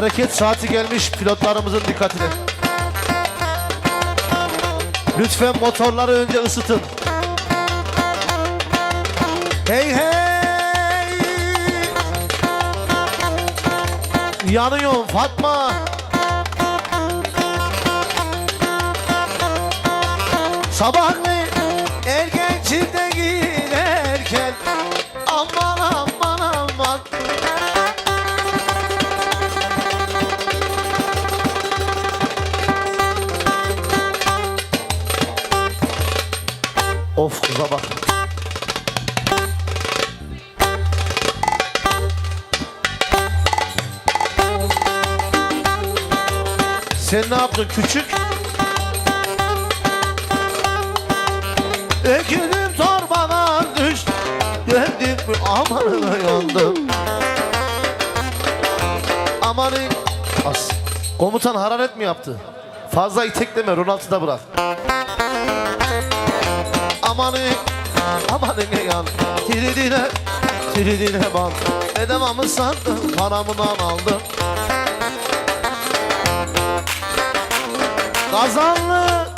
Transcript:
Hareket saati gelmiş pilotlarımızın dikkatine. Lütfen motorları önce ısıtın. Hey hey! Yanıyorum Fatma. Sabahleyin erken çifte giderken aman aman aman Of kıza bak. Sen ne yaptın küçük? Ekinim torbana düştü Geldim amanına yandım Amanın As. Komutan hararet mi yaptı? Fazla itekleme Ronaldo'da bırak Amanın Amanın yan? Tiridine Tiridine bak. Edemamı sandım Paramından aldım Kazanlı